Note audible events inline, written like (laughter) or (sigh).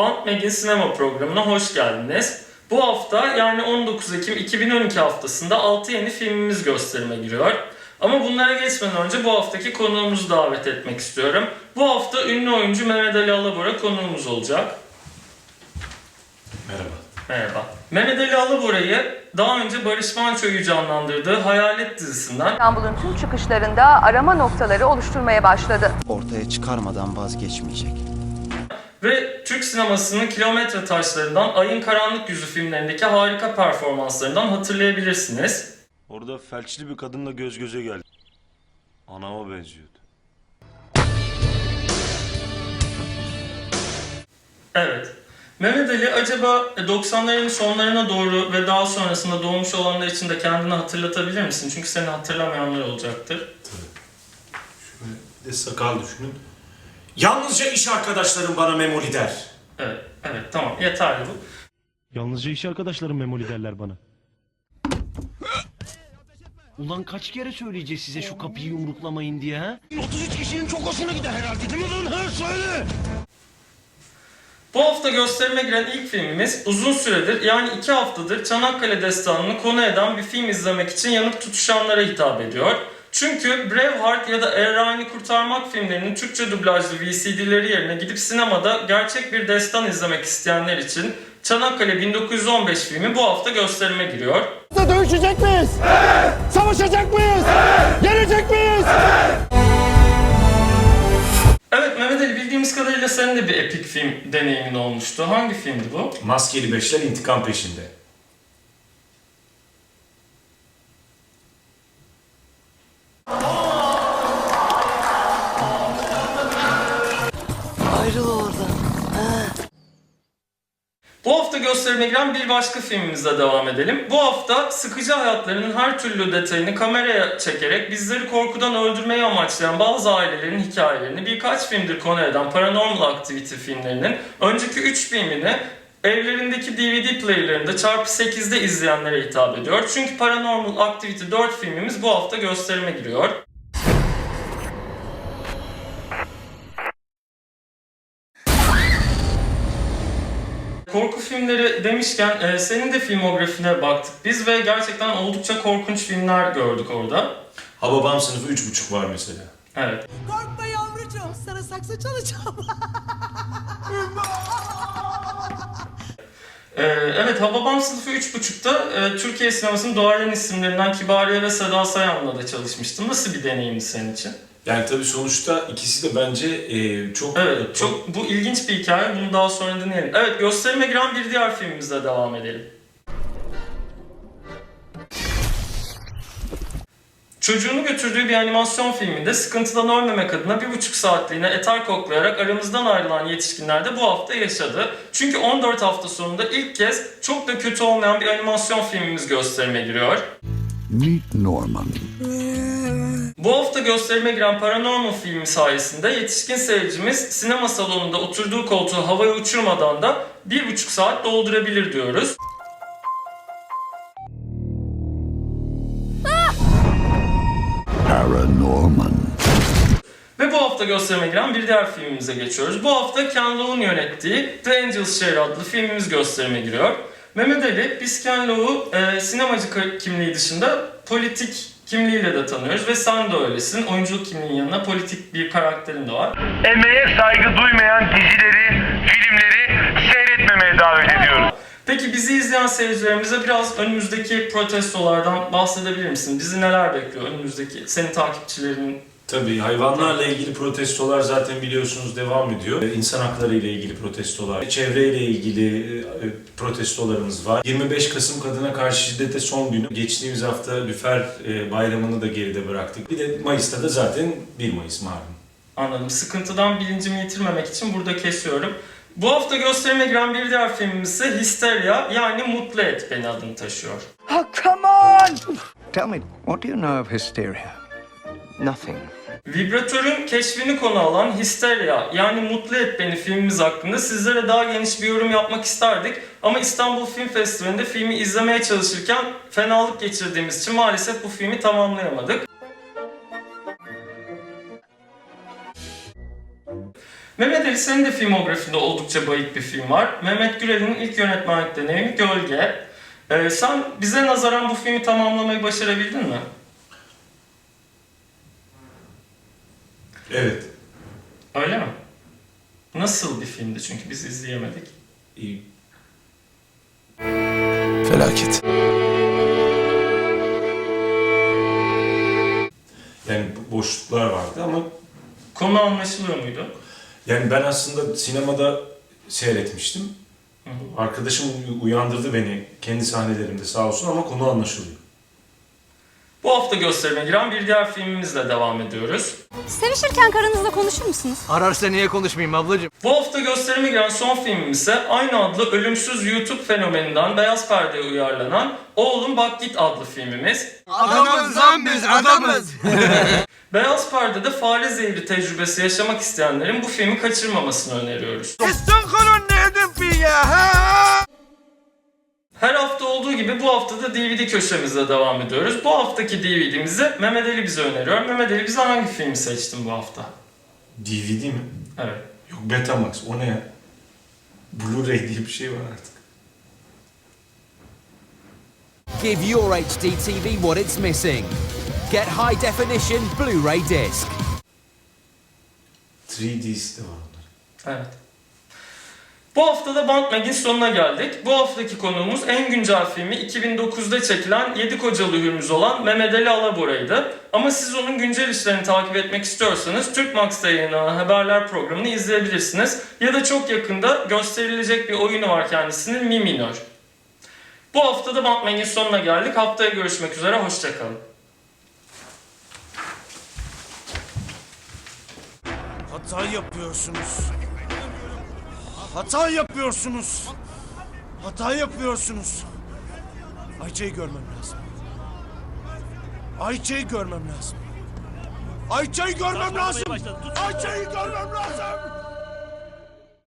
Band Magazine sinema programına hoş geldiniz. Bu hafta yani 19 Ekim 2012 haftasında 6 yeni filmimiz gösterime giriyor. Ama bunlara geçmeden önce bu haftaki konuğumuzu davet etmek istiyorum. Bu hafta ünlü oyuncu Mehmet Ali Alabora konuğumuz olacak. Merhaba. Merhaba. Mehmet Ali Alabora'yı daha önce Barış Manço'yu canlandırdığı Hayalet dizisinden İstanbul'un tüm çıkışlarında arama noktaları oluşturmaya başladı. ortaya çıkarmadan vazgeçmeyecek. Ve Türk sinemasının kilometre taşlarından Ayın Karanlık Yüzü filmlerindeki harika performanslarından hatırlayabilirsiniz. Orada felçli bir kadınla göz göze geldi. Anama benziyordu. Evet. Mehmet Ali acaba 90'ların sonlarına doğru ve daha sonrasında doğmuş olanlar için de kendini hatırlatabilir misin? Çünkü seni hatırlamayanlar olacaktır. Şöyle bir de sakal düşünün. Yalnızca iş arkadaşlarım bana memoli der. Evet, evet tamam yeterli bu. Yalnızca iş arkadaşlarım memoli derler bana. Ulan kaç kere söyleyeceğiz size şu kapıyı yumruklamayın diye ha? 33 kişinin çok hoşuna gider herhalde değil mi lan? Ha söyle! Bu hafta gösterime giren ilk filmimiz uzun süredir yani iki haftadır Çanakkale Destanı'nı konu eden bir film izlemek için yanıp tutuşanlara hitap ediyor. Çünkü Braveheart ya da Errani Kurtarmak filmlerinin Türkçe dublajlı VCD'leri yerine gidip sinemada gerçek bir destan izlemek isteyenler için Çanakkale 1915 filmi bu hafta gösterime giriyor. Dövüşecek miyiz? Savaşacak mıyız? Yenecek miyiz? Evet Mehmet Ali bildiğimiz kadarıyla senin de bir epik film deneyimin olmuştu. Hangi filmdi bu? Maskeli beşler intikam peşinde. Hafta gösterime giren bir başka filmimizle devam edelim. Bu hafta sıkıcı hayatlarının her türlü detayını kameraya çekerek bizleri korkudan öldürmeyi amaçlayan bazı ailelerin hikayelerini birkaç filmdir konu eden Paranormal Activity filmlerinin önceki 3 filmini evlerindeki DVD player'larında çarpı 8'de izleyenlere hitap ediyor. Çünkü Paranormal Activity 4 filmimiz bu hafta gösterime giriyor. Korku filmleri demişken e, senin de filmografine baktık biz ve gerçekten oldukça korkunç filmler gördük orada. Hababam sınıfı üç buçuk var mesela. Evet. Korkma yavrucuğum, sana saksı çalacağım. Ee, evet Hababam sınıfı 3.5'ta e, Türkiye sinemasının doğayan isimlerinden Kibariye ve Seda Sayan'la da çalışmıştım. Nasıl bir deneyimdi senin için? Yani tabii sonuçta ikisi de bence e, çok... Evet çok bu ilginç bir hikaye. Bunu daha sonra dinleyelim. Evet gösterime giren bir diğer filmimizle devam edelim. Çocuğunu götürdüğü bir animasyon filminde sıkıntıdan ölmemek adına bir buçuk saatliğine eter koklayarak aramızdan ayrılan yetişkinler de bu hafta yaşadı. Çünkü 14 hafta sonunda ilk kez çok da kötü olmayan bir animasyon filmimiz gösterime giriyor. Meet Norman. Bu hafta gösterime giren Paranormal filmi sayesinde yetişkin seyircimiz sinema salonunda oturduğu koltuğu havaya uçurmadan da bir buçuk saat doldurabilir diyoruz. Paranorman. Ve bu hafta gösterime giren bir diğer filmimize geçiyoruz. Bu hafta Ken Loach'un yönettiği The Angel's Share adlı filmimiz gösterime giriyor. Mehmet Ali, biz Ken Loach'u e, sinemacı kimliği dışında politik kimliğiyle de tanıyoruz ve sen de öylesin. Oyunculuk kimliğinin yanına politik bir karakterin de var. emeğe saygı duymayan dizileri, filmleri seyretmemeye davet ediyoruz. Peki bizi izleyen seyircilerimize biraz önümüzdeki protestolardan bahsedebilir misin? Bizi neler bekliyor önümüzdeki senin takipçilerinin? Tabii hayvanlarla ilgili protestolar zaten biliyorsunuz devam ediyor. İnsan hakları ile ilgili protestolar, çevreyle ilgili e, protestolarımız var. 25 Kasım kadına karşı şiddete son günü. Geçtiğimiz hafta Lüfer e, bayramını da geride bıraktık. Bir de Mayıs'ta da zaten 1 Mayıs malum. Anladım. Sıkıntıdan bilincimi yitirmemek için burada kesiyorum. Bu hafta gösterime giren bir diğer filmimiz ise Hysteria yani Mutlu Et Beni adını taşıyor. Tell me, what do you know of hysteria? Nothing. Vibratörün keşfini konu alan Hysteria yani Mutlu Et Beni filmimiz hakkında sizlere daha geniş bir yorum yapmak isterdik. Ama İstanbul Film Festivali'nde filmi izlemeye çalışırken fenalık geçirdiğimiz için maalesef bu filmi tamamlayamadık. Mehmet Ali senin de filmografinde oldukça bayık bir film var. Mehmet Gürel'in ilk yönetmenlik deneyimi Gölge. Ee, sen bize nazaran bu filmi tamamlamayı başarabildin mi? Evet. Öyle mi? Nasıl bir filmdi çünkü biz izleyemedik. İyi. Felaket. Yani boşluklar vardı ama Konu anlaşılıyor muydu? yani ben aslında sinemada seyretmiştim. Arkadaşım uy- uyandırdı beni kendi sahnelerimde sağ olsun ama konu anlaşılıyor. Bu hafta gösterime giren bir diğer filmimizle devam ediyoruz. Sevişirken karınızla konuşur musunuz? Ararsa niye konuşmayayım ablacığım? Bu hafta gösterime giren son filmimiz ise aynı adlı ölümsüz YouTube fenomeninden Beyaz Perde'ye uyarlanan Oğlum Bak Git adlı filmimiz. Adamız lan biz adamız. (laughs) Beyaz Perde'de fare zehri tecrübesi yaşamak isteyenlerin bu filmi kaçırmamasını öneriyoruz. Gibi bu hafta da DVD köşemizle devam ediyoruz. Bu haftaki DVD'mizi Mehmet Ali bize öneriyor. Mehmet Ali bize hangi filmi seçtin bu hafta? DVD mi? Evet. Yok Betamax o ne ya? Blu-ray diye bir şey var artık. Give your HD TV what it's missing. Get high definition Blu-ray disc. 3D'si de var onların. Evet. Bu hafta da Bantmag'in sonuna geldik. Bu haftaki konuğumuz en güncel filmi 2009'da çekilen Yedi Kocalı Hürmüz olan Mehmet Ali Alabora'ydı. Ama siz onun güncel işlerini takip etmek istiyorsanız Türk Max'ta yayınlanan haberler programını izleyebilirsiniz. Ya da çok yakında gösterilecek bir oyunu var kendisinin Mi Minör. Bu hafta da Bantmag'in sonuna geldik. Haftaya görüşmek üzere, hoşçakalın. Hata yapıyorsunuz. Hata yapıyorsunuz. Hata yapıyorsunuz. Ayça'yı görmem lazım. Ayça'yı görmem lazım. Ayça'yı görmem lazım. Ayça'yı görmem lazım.